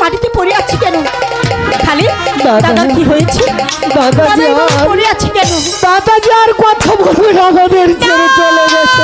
মাটিতে পড়ে আছি কেন? খালি দাদা। কি হয়েছে? আর- পড়ে আছি কেন? দাদাজি আর কথা বলবে আমাদের ছেড়ে চলে গেছে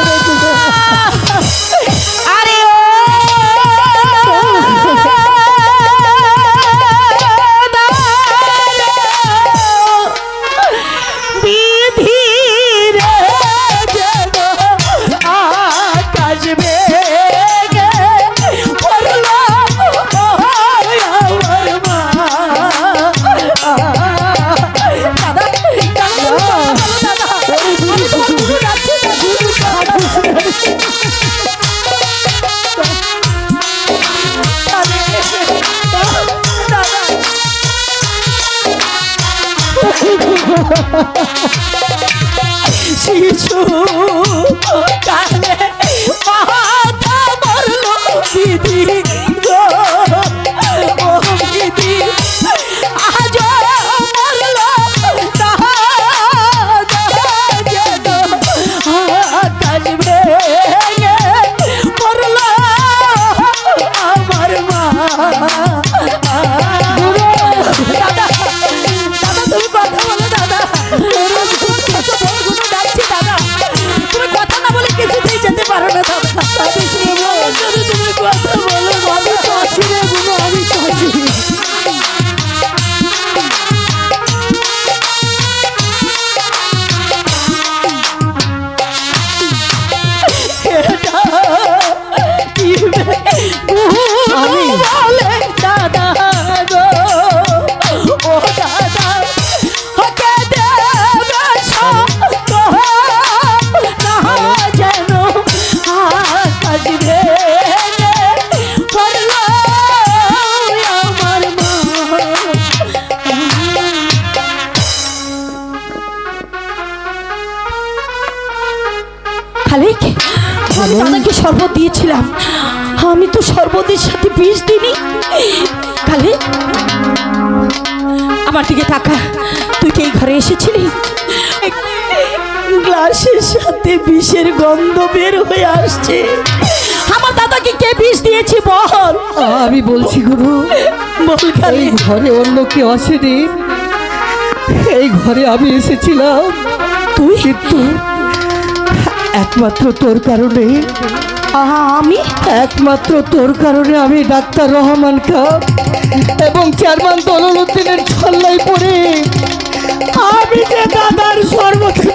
শিশু কালে মাথা মরলো দিদি। শরবত দিয়েছিলাম। আমি তো শরবতের সাথে বিষ দিইনি। খালিক আমার দিকে তাকা। তুই কি এই ঘরে এসেছিলি? গ্লাসের সাথে বিষের গন্ধ বের হয়ে আসছে। আমার দাদাকে কে বিষ দিয়েছে বল? আমি বলছি গুরু বল এই ঘরে অন্য কেউ আসেনি এই ঘরে আমি এসেছিলাম। তুই? কিন্তু একমাত্র তোর কারণে আমি একমাত্র তোর কারণে আমি ডাক্তার রহমান খান এবং চেয়ারম্যান দলল উদ্দিনের ছল্লাই পড়ে। আমি যে দাদার সর্বতে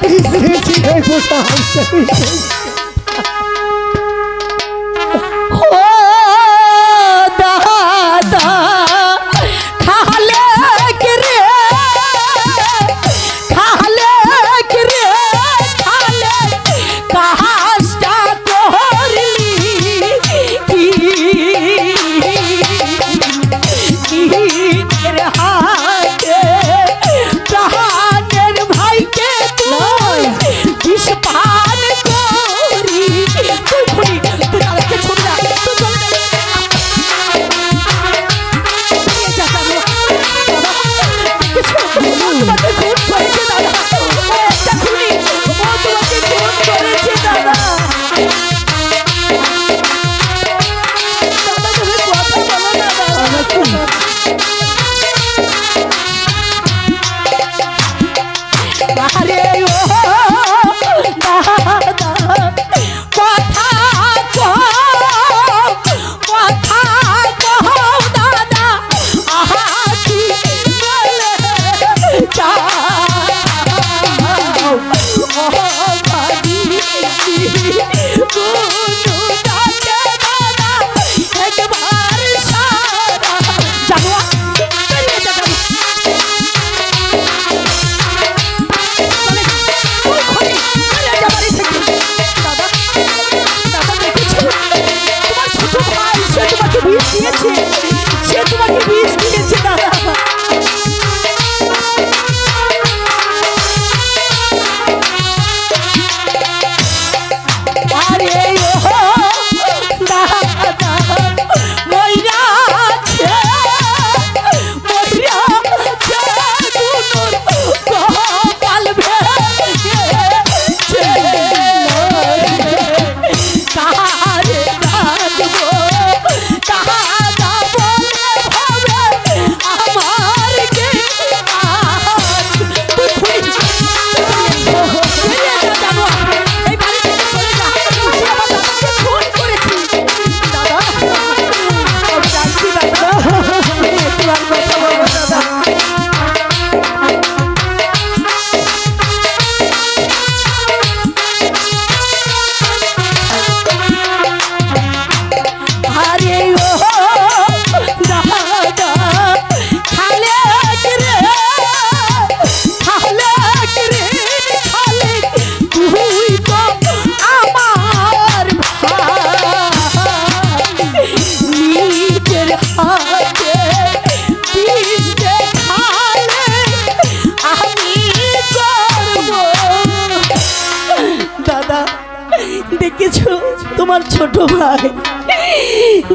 তোমার ছোট ভাই।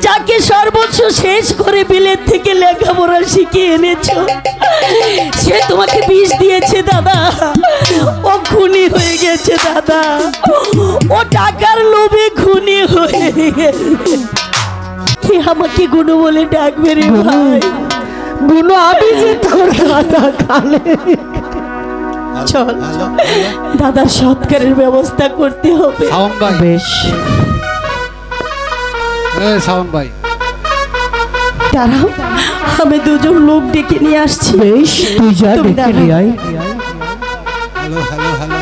যাকে সর্বোচ্চ শেষ করে বিলেত থেকে লেখাপড়া শিখিয়ে এনেছো সে তোমাকে বিষ দিয়েছে দাদা। ও খুনি হয়ে গেছে দাদা। ও টাকার লোভে খুনি হয়ে গেছে। কি আমাকে গুনু বলে ডাকবে রে ভাই? বুনো আমি যে তোর দাদা কালে চল। দাদার সৎকারের ব্যবস্থা করতে হবে। শাওন ভাই। বেশ। এ শাওন ভাই। দাঁড়াও আমি দুজন লোক ডেকে নিয়ে আসছি। বেশ তুই যা দাঁড়াও। নিয়ে আয়। Hello hello hello.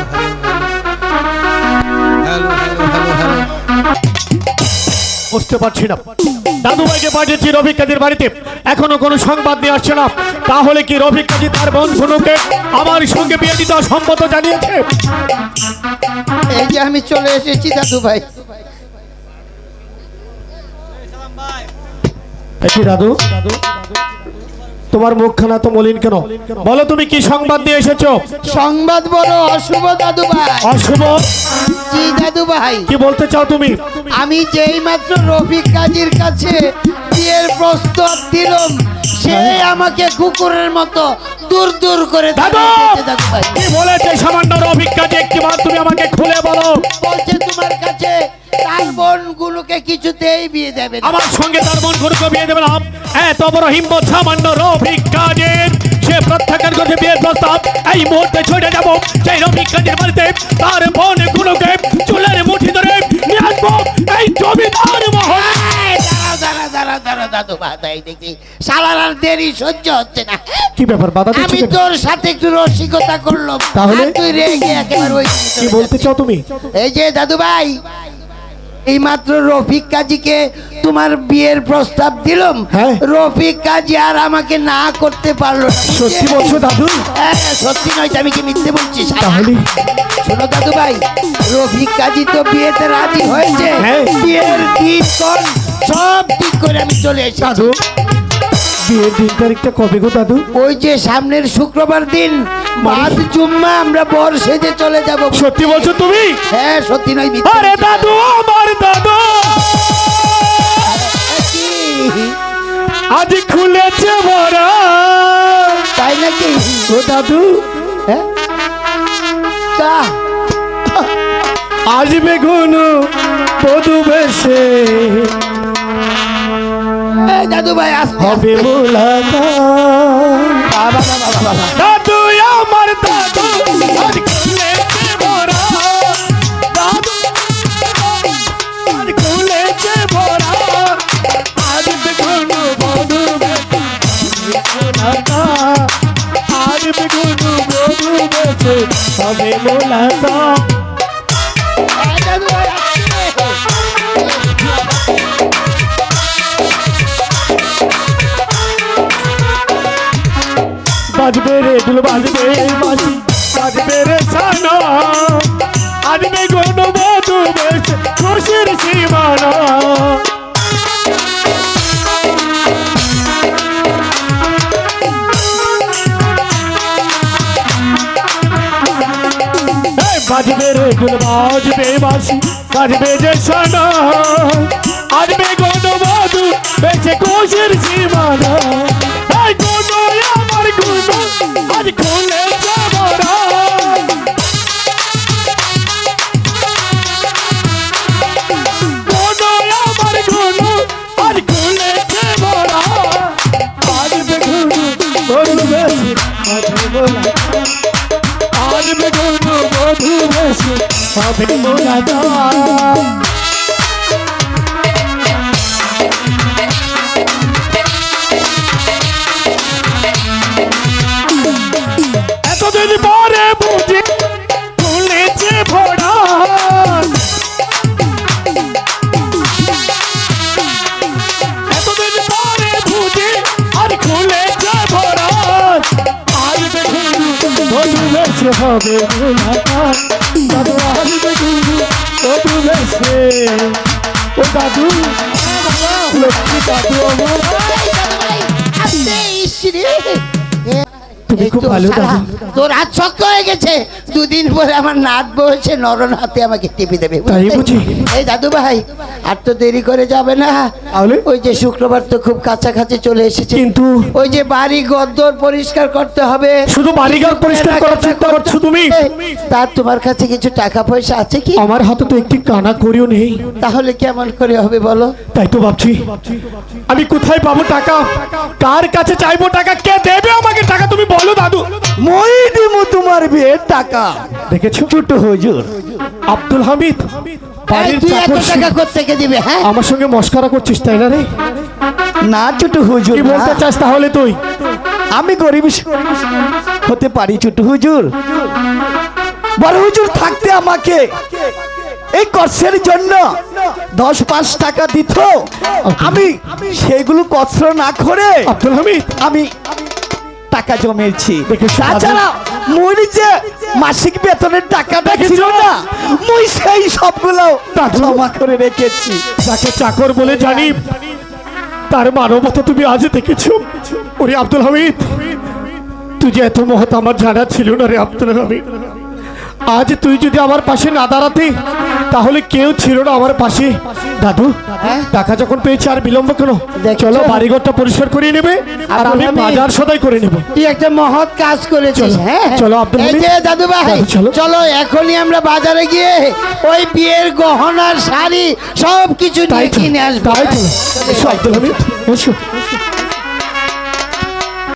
Hello hello hello hello. বুঝতে পারছি না। দাদুভাইকে পাঠিয়েছি রফিক কাজীর বাড়িতে। এখনও কোনো সংবাদ নিয়ে আসছে না। তাহলে কি রফিক কাজী তার বোন ঝুনুকে আমার সঙ্গে বিয়ে দিতে সম্মত জানিয়েছে? এই যে আমি চলে এসেছি দাদু ভাই কি দাদু? তোমার মুখখানা তো মলিন কেন? বলো তুমি কি সংবাদ নিয়ে এসেছ? সংবাদ বড় অশুভ দাদু ভাই অশুভ? জি দাদু ভাই কি বলতে চাও তুমি? আমি যেই মাত্র রফিক কাজীর কাছে বিয়ের প্রস্তাব দিলাম সে আমাকে কুকুরের মতো দূর দূর করে দাদু! কি বলেছে সামান্য রফিক কাজী? একটি বার তুমি আমাকে খুলে বলো। বলছে তোমার কাছে তার বোন গুলোকে কিছুতেই বিয়ে দেবে আমার সঙ্গে তার মন গুরুকে বিয়ে দেবে না। এত বড় হিম্মত সামান্য রফিক কাজের। সে প্রত্যাখ্যান করছে বিয়ের প্রস্তাব। এই মুহূর্তে ছুটে যাব সেই রফিক কাজের বাড়িতে। তার বোন গুলোকে চুলের মুঠি ধরে নিয়ে আসব এই জমিদার মহল। সালার দেরি সহ্য হচ্ছে না। কি ব্যাপার বাধা আমি তোর সাথে একটু রসিকতা করলাম। তাহলে? তুই রেগে একেবারে কি বলতে চাও তুমি? এই যে দাদু ভাই এই মাত্র রফিক কাজীকে তোমার বিয়ের প্রস্তাব দিলাম। হ্যাঁ। রফিক কাজী আর আমাকে না করতে পারল সত্যি বলছো দাদু? হ্যাঁ, সত্যি নয় আমি কি মিথ্যে বলছি? তাহলে? শোনো দাদু ভাই রফিক কাজী তো বিয়েতে রাজি হয়েছে। হ্যাঁ। বিয়ের দিন কন সব ঠিক করে আমি চলে এসেছি। দাদু? বিয়ের দিন তারিখটা কবে গো দাদু? ওই যে সামনের শুক্রবার দিন বাদ জুম্মা আমরা বর সেজে চলে যাব। সত্যি বলছো তুমি? হ্যাঁ সত্যি নয় আরে দাদু আমার দাদু! আজ খুলেছে ভরা তাই নাকি? ও দাদু হ্যাঁ? তা। আজ বেগুন বধু বেশে। দাদু ভাই আসতে হবে বাবা বাবা বাবা দাদু আমার দাদু আজ খুলেছে বাসি বাজবে যে সানা। বধু বেশ খুশির সীমানা। বধু বেশে হবে মোলাকাত দাদু আজ দেখুন বধু বেশে ও দাদু লক্ষ্মী দাদু আমার তুমি খুব ভালো তোর হাত শক্ত হয়ে গেছে। দুদিন পরে আমার নাত বসে নরন হাতে আমাকে টিপি দেবে তাই বুঝি? এই দাদু ভাই আর তো দেরি করে যাবে না। তাহলে? ওই যে শুক্রবার তো খুব কাছাকাছি চলে এসেছে। কিন্তু ওই যে বাড়ি গদ্দর পরিষ্কার করতে হবে। শুধু বাড়িঘর পরিষ্কার করার চিন্তা করছ তুমি? তার তোমার কাছে কিছু টাকা পয়সা আছে কি? আমার হাতে তো একটি কানা করিও নেই। তাহলে কেমন করে হবে বলো? তাই তো ভাবছি। আমি কোথায় পাবো টাকা? কার কাছে চাইব টাকা? কে দেবে আমাকে টাকা? তুমি বলো। দাদু। মই দিমু তোমার বিয়ের টাকা। দেখেছ? ছোট হুজুর। আব্দুল হামিদ বাড়ির তুই এত চাকর টাকা কোথেকে দিবে হ্যাঁ? আমার সঙ্গে মস্করা করছিস তাই না রে? না ছোট হুজুর কি না। বলতে চাস তাহলে তুই? আমি গরিব হতে পারি ছোট হুজুর। বড় হুজুর থাকতে আমাকে এই কর্সের জন্য দশ পাঁচ টাকা দিত। আমি সেগুলো কষ্ট না করে আব্দুল হামিদ। আমি টাকা জমেছি। তাছাড়া মুই যে মাসিক বেতনের টাকা ছিল না মুই সেই সবগুলো। জমা করে রেখেছি। তাকে চাকর বলে জানি তার মানবতা তুমি আজ দেখেছ। ওরে আব্দুল হামিদ তুই যে এত মহৎ আমার জানা ছিল না রে আব্দুল হামিদ। আজ তুই যদি আমার পাশে না দাঁড়াতে তাহলে কেউ ছিল না আমার পাশে। দাদু টাকা যখন পেয়েছি আর বিলম্ব কেন? চলো বাড়িঘরটা পরিষ্কার করে নেবে আর আমি। বাজার সদাই করে নেব। তুই একটা মহৎ কাজ করেছিস হ্যাঁ? চলো, আব্দুল যে দাদু ভাই চলো। চলো এখনই আমরা বাজারে গিয়ে ওই বিয়ের গহনার শাড়ি সব কিছু কিনে আসব। তাই আব্দুল হামিদ